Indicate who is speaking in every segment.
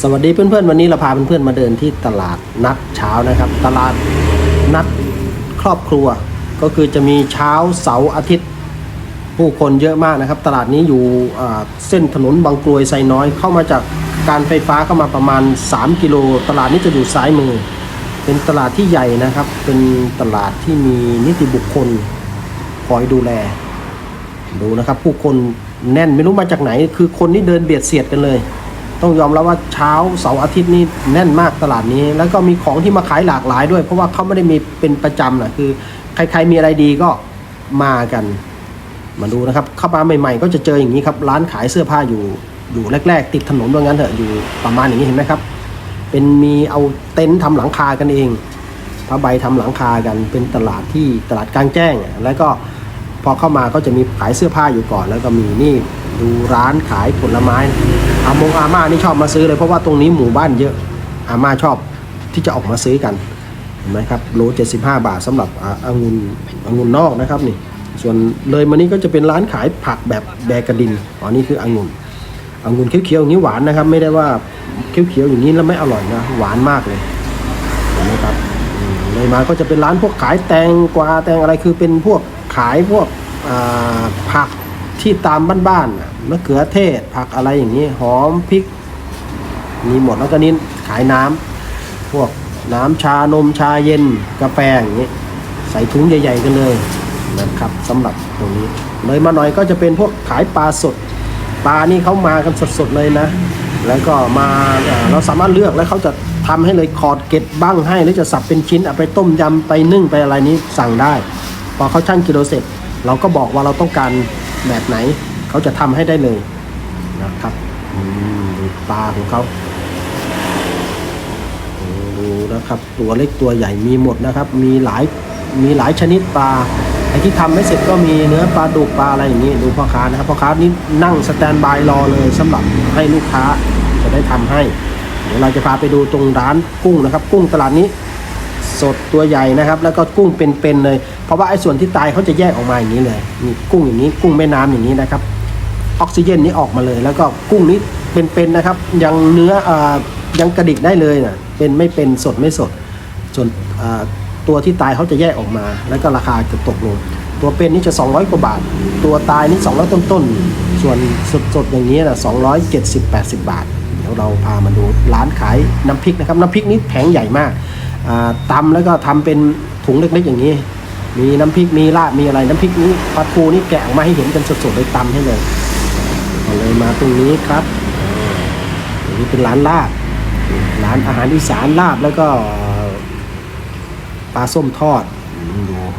Speaker 1: สวัสดีเพื่อนๆ วันนี้เราพาเพื่อนๆมาเดินที่ตลาดนัดเช้านะครับ ตลาดนัดครอบครัว ก็คือจะมีเช้าเสาร์อาทิตย์ ผู้คนเยอะมากนะครับ ตลาดนี้อยู่เส้นถนนบางกรวยไซน้อยเข้ามาจากการไฟฟ้าเข้ามาประมาณ 3 กิโล ตลาดนี้จะอยู่ซ้ายมือ เป็นตลาดที่ใหญ่นะครับ เป็นตลาดที่มีนิติบุคคลคอยดูแล ดูนะครับ ผู้คนแน่นไม่รู้มาจากไหน คือคนนี่เดินเบียดเสียดกันเลย ต้องยอมรับว่าเช้าเสาร์อาทิตย์นี่แน่นมากตลาดนี้ แล้วก็มีของที่มาขายหลากหลายด้วย เพราะว่าเขาไม่ได้มีเป็นประจำนะคือ ใครๆมีอะไรดีก็มากัน มาดูนะครับเข้ามาใหม่ ๆ ก็จะเจออย่างนี้ครับ ร้านขายเสื้อผ้าอยู่อยู่แรก ๆ ติดถนนว่างั้นเถอะอยู่ประมาณอย่างนี้เห็นไหมครับ เป็นมีเอาเต็นท์ทำหลังคากันเองผ้าใบทำหลังคากันเป็นตลาดที่ตลาดกลางแจ้ง แล้วก็พอเข้ามาก็จะมีขายเสื้อผ้าอยู่ก่อน แล้วก็มีนี่ ดูร้านขายผลไม้อามงอาม่านี่ชอบมาซื้อเลยเพราะว่าตรงนี้หมู่บ้านเยอะอาม่าชอบที่จะออกมาซื้อกันเห็นไหมครับโล75 บาทสำหรับอ่าองุ่นองุ่นนอกนะครับนี่ส่วนเลยมานี่ก็จะเป็นร้านขายผักแบบแบกระดินอ๋อนี่คือองุ่นองุ่นเขียวๆอย่างนี้หวานนะครับ ไม่ได้ว่าเขียวๆอย่างนี้แล้วไม่อร่อยนะหวานมากเลยเห็นไหมครับเลยมาก็จะเป็นร้านพวกขายแตงกวาแตงอะไรคือเป็นพวกขายพวกผัก ที่ตามบ้านๆน่ะมะเขือเทศผักอะไรอย่างนี้หอมพริกมีหมดแล้วก็นี่ขายน้ำพวกน้ำชานมชาเย็นกาแฟอย่างนี้ ใส่ถุงใหญ่ ๆ กันเลยนะครับสำหรับตรงนี้เลยมาหน่อยก็จะเป็นพวกขายปลาสดปลานี่เขามากันสดๆเลยนะ แล้วก็มาเราสามารถเลือกแล้วเขาจะทำให้เลยคอดเก็ดบ้างให้หรือจะสับเป็นชิ้นเอาไปต้มยำไปนึ่งไปอะไรนี้สั่งได้ พอเขาชั่งกิโลเสร็จ เราก็บอกว่าเราต้องการ แบบไหน เขาจะทำให้ได้เลยนะครับดูปลาของเขาดูนะครับ ตัวเล็กตัวใหญ่มีหมดนะครับ มีหลายมีหลายชนิดปลาไอ้ที่ทำไม่เสร็จก็มีเนื้อปลาดุกปลาอะไรอย่างนี้ดูพ่อค้านะครับพ่อค้านี่นั่งสแตนบายรอเลยสำหรับให้ลูกค้าจะได้ทำให้ เดี๋ยวเราจะพาไปดูตรงร้านกุ้งนะครับ กุ้งตลาดนี้ สดตัวใหญ่นะครับ แล้วก็กุ้งเป็นๆเลย เพราะว่าไอ้ส่วนที่ตายเขาจะแยกออกมาอย่างนี้เลยนี่กุ้งอย่างนี้ กุ้งแม่น้ำอย่างนี้นะครับ ออกซิเจนนี้ออกมาเลย แล้วก็กุ้งนี้เป็นๆนะครับ ยังเนื้ออยังกระดิกได้เลยนะเป็นไม่เป็นสดไม่สด ส่วนตัวที่ตายเขาจะแยกออกมา แล้วก็ราคาจะตกลง ตัวเป็นนี่จะ 200 กว่าบาท ตัวตายนี่200ต้นๆ ส่วนสดๆอย่างนี้นะ270 80 บาท เราพามาดูร้านขายน้ำพริกนะครับน้ำพริกนี้แผงใหญ่มากตำแล้วก็ทำเป็นถุงเล็กๆอย่างนี้ มีน้ำพริกมีลาบมีอะไรน้ำพริกนี้ปลาทูนี่แกะออกมาให้เห็นกันสดๆเลยตำให้เลยเลยมาตรงนี้ครับนี้เป็นร้านลาบร้านอาหารอีสานลาบแล้วก็ปลาส้มทอด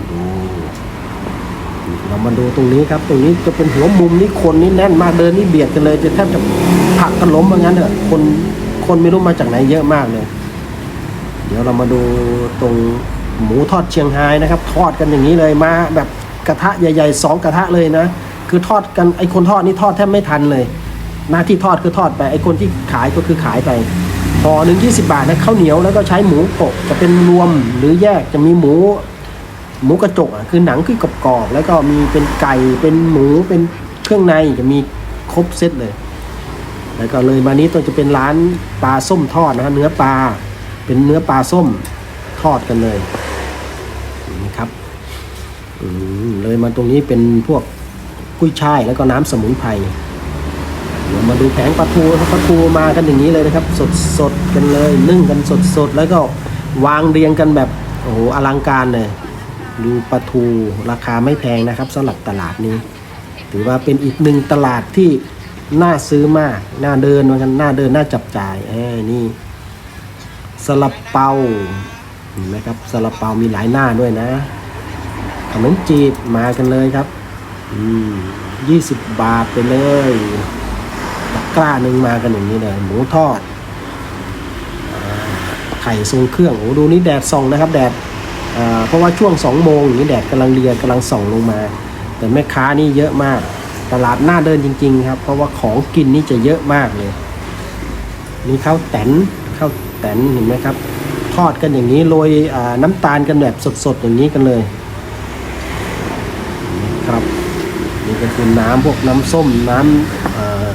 Speaker 1: ดูเรา มาดูตรงนี้ครับ ตรงนี้จะเป็นหัวมุมนี่คนนี่แน่นมากเดินนี่เบียดกันเลย จะแทบจะผักกันล้มว่างั้นเถอะคนคนไม่รู้มาจากไหนเยอะมากเลย เดี๋ยวเรามาดูตรงหมูทอดเชียงไฮ้นะครับ ทอดกันอย่างนี้เลยมาแบบกระทะใหญ่ๆสองกระทะเลยนะ คือทอดกันไอคนทอดนี่ทอดแทบไม่ทันเลย หน้าที่ทอดคือทอดไปไอคนที่ขายก็คือขายไปห่อหนึ่งยี่สิบาทนะข้าวเหนียวแล้วก็ใช้หมูโปะจะเป็นรวมหรือแยกจะมีหมู หมูกระจกอะคือหนังคือกรอบๆแล้วก็มีเป็นไก่เป็นหมูเป็นเครื่องในจะมีครบเซตเลย แล้วก็เลยมานี้ตัวจะเป็นร้านปลาส้มทอดนะฮะเนื้อปลาเป็นเนื้อปลาส้มทอดกันเลยนี่ครับเลยมาตรงนี้เป็นพวกกุ้ยช่ายแล้วก็น้ำสมุนไพรเดี๋ยวมาดูแผงปลาทูปลาทูมากันอย่างนี้เลยนะครับ สดสดกันเลยนึ่งกันสดสดแล้วก็วางเรียงกันแบบโอ้โหอลังการเลย ดูปลาทูราคาไม่แพงนะครับสำหรับตลาดนี้ ถือว่าเป็นอีกหนึ่งตลาดที่น่าซื้อมากน่าเดินเหมือนกันน่าเดินน่าจับจ่ายเอ้นี่สลับเปาเห็นไหมครับสลับเปามีหลายหน้าด้วยนะขนมจีบมากันเลยครับอืมยี่สิบบาทไปเลยตะกร้าหนึ่งมากันอย่างนี้เลยหมูทอดไข่ทรงเครื่องโอ้ดูนี่แดดส่องนะครับ แดด เพราะว่าช่วงสองโมงอย่างนี้แดดกำลังเรียนกำลังส่องลงมา แต่แม่ค้านี่เยอะมากตลาดหน้าเดินจริง ๆ ครับ เพราะว่าของกินนี่จะเยอะมากเลยนี่ข้าวแตนข้าวแตนเห็นไหมครับ ทอดกันอย่างนี้โรยน้ำตาลกันแบบสดๆอย่างนี้กันเลยนี่ครับนี่ก็คือน้ำพวกน้ำส้มน้ำอ่า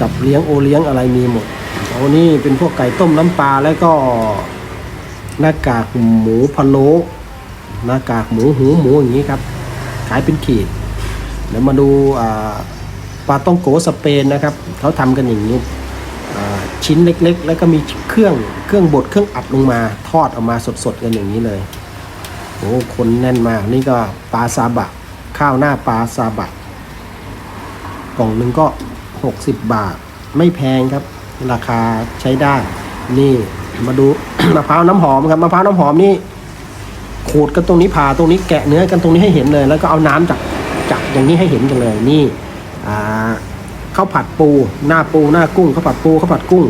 Speaker 1: จับเลี้ยงโอเลี้ยงอะไรมีหมดโอ้นี่เป็นพวกไก่ต้มน้ำปลาแล้วก็ หน้ากากหมูพะโล้หน้ากากหมูหูหมูอย่างนี้ครับ ขายเป็นขีดเดี๋ยวมาดูปลาต้องโกสเปนนะครับเขาทำกันอย่างนี้ชิ้นเล็กๆ แล้วก็มีเครื่องเครื่องบดเครื่องอัดลงมาทอดออกมาสดๆกันอย่างนี้เลยโอ้คนแน่นมากนี่ก็ปลาซาบะ ข้าวหน้าปลาซาบะ กล่องหนึ่งก็ 60 บาท ไม่แพงครับ ราคาใช้ได้ นี่มาดู มะพร้าวน้ำหอมครับมะพร้าวน้ำหอมนี่ขูดกันตรงนี้ผ่าตรงนี้แกะเนื้อกันตรงนี้ให้เห็นเลย แล้วก็เอาน้ำจากจากอย่างนี้ให้เห็นกันเลยนี่อ่าข้าวผัดปู หน้าปูหน้ากุ้งข้าวผัดปูข้าวผัดกุ้ง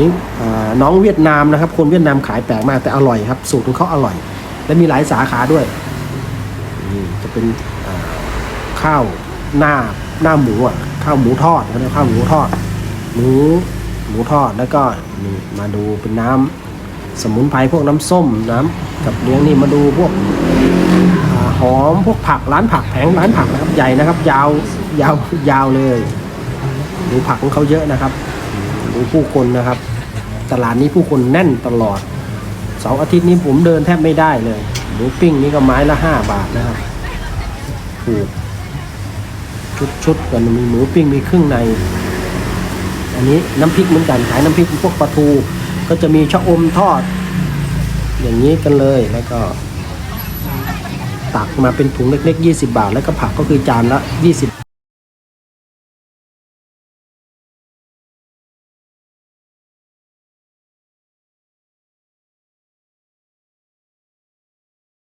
Speaker 1: นี่อ่าน้องเวียดนามนะครับ คนเวียดนามขายแปลกมากแต่อร่อยครับสูตรของเขาอร่อย และมีหลายสาขาด้วยนี่จะเป็นข้าวหน้าหน้าหมูอะข้าวหมูทอดเขาเรียกข้าวหมูทอดหมูหมูทอดแล้วก็นี่มาดูเป็นน้ำ สมุนไพรพวกน้ำส้มน้ำกับเลี้ยงนี่มาดูพวกอหอมพวกผักร้านผักแผงร้านผักนะครับใหญ่นะครับ ยาวยาวยาวเลยดูผักของเขาเยอะนะครับดูผู้คนนะครับ ตลาดนี้ผู้คนแน่นตลอดเสาร์อาทิตย์นี้ผมเดินแทบไม่ได้เลยหมูปิ้งนี่ก็ไม้ละห้าบาทนะครับถูกชุดชุดๆกันมีหมูปิ้งมีเครื่องใน อันนี้น้ำพริกเหมือนกันขายน้ำพริกพวกปลาทู ก็จะมีชะอมทอด อย่างนี้กันเลยแล้วก็ ตักมาเป็นถุงเล็กๆ 20 บาท แล้วก็ผักก็คือจานละ 20